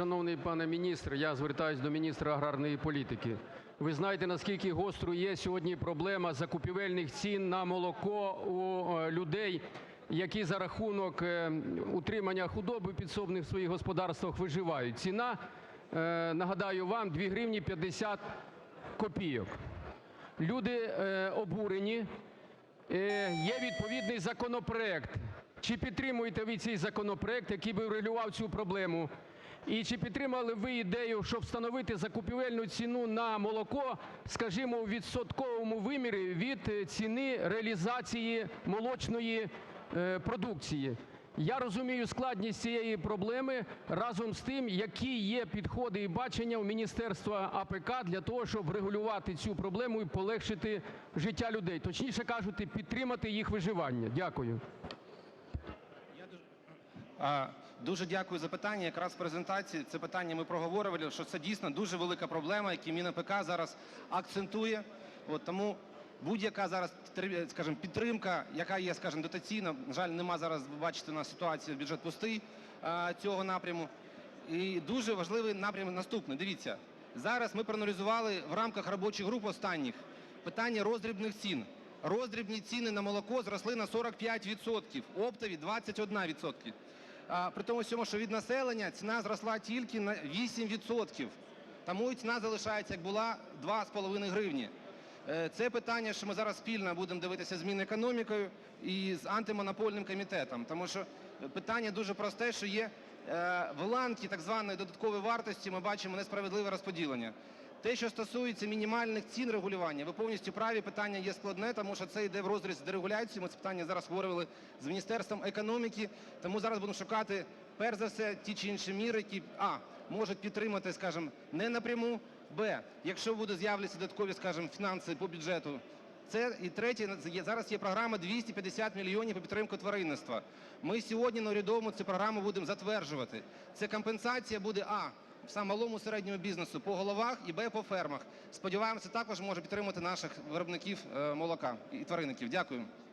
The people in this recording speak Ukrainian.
Шановний пане міністр, я звертаюсь до міністра аграрної політики. Ви знаєте, наскільки гострою є сьогодні проблема закупівельних цін на молоко у людей, які за рахунок утримання худоби підсобних в своїх господарствах виживають. Ціна, нагадаю вам, 2 гривні 50 копійок. Люди обурені. Є відповідний законопроект. Чи підтримуєте ви цей законопроект, який би врегулював цю проблему? І чи підтримали ви ідею, щоб встановити закупівельну ціну на молоко, скажімо, у відсотковому вимірі від ціни реалізації молочної продукції? Я розумію складність цієї проблеми. Разом з тим, які є підходи і бачення у Міністерства АПК для того, щоб врегулювати цю проблему і полегшити життя людей, точніше кажучи, підтримати їх виживання? Дякую. Дуже дякую за питання. Якраз в презентації це питання ми проговорювали, що це дійсно дуже велика проблема, яку Мін.АПК зараз акцентує. Тому будь-яка зараз, скажімо, підтримка, яка є, скажімо, дотаційна, на жаль, нема зараз, ви бачите, у нас бюджет пустий цього напряму. І дуже важливий напрям наступний. Дивіться, зараз ми проаналізували в рамках робочих груп останніх питання роздрібних цін. Роздрібні ціни на молоко зросли на 45 відсотків, оптові – 21 відсотки. При тому всьому, що від населення ціна зросла тільки на 8 відсотків. Тому і ціна залишається, як була, 2,5 гривні. Це питання, що ми зараз спільно будемо дивитися з Мінекономікою і з Антимонопольним комітетом. Тому що питання дуже просте, що є в ланці так званої додаткової вартості ми бачимо несправедливе розподілення. Те, що стосується мінімальних цін регулювання, ви повністю праві, питання є складне, тому що це йде в розріз з дерегуляцією. Ми це питання зараз обговорювали з Міністерством економіки. Тому зараз будемо шукати, перш за все, ті чи інші міри, які а) можуть підтримати, скажімо, не напряму, б) якщо будуть з'являтися додаткові, скажімо, фінанси по бюджету. Це і третє. Зараз є програма 250 мільйонів по підтримці тваринництва. Ми сьогодні на урядовому цю програму будемо затверджувати. Це компенсація буде а) малому середньому бізнесу по головах і б) по фермах. Сподіваємося, також може підтримати наших виробників молока і тваринників. Дякую.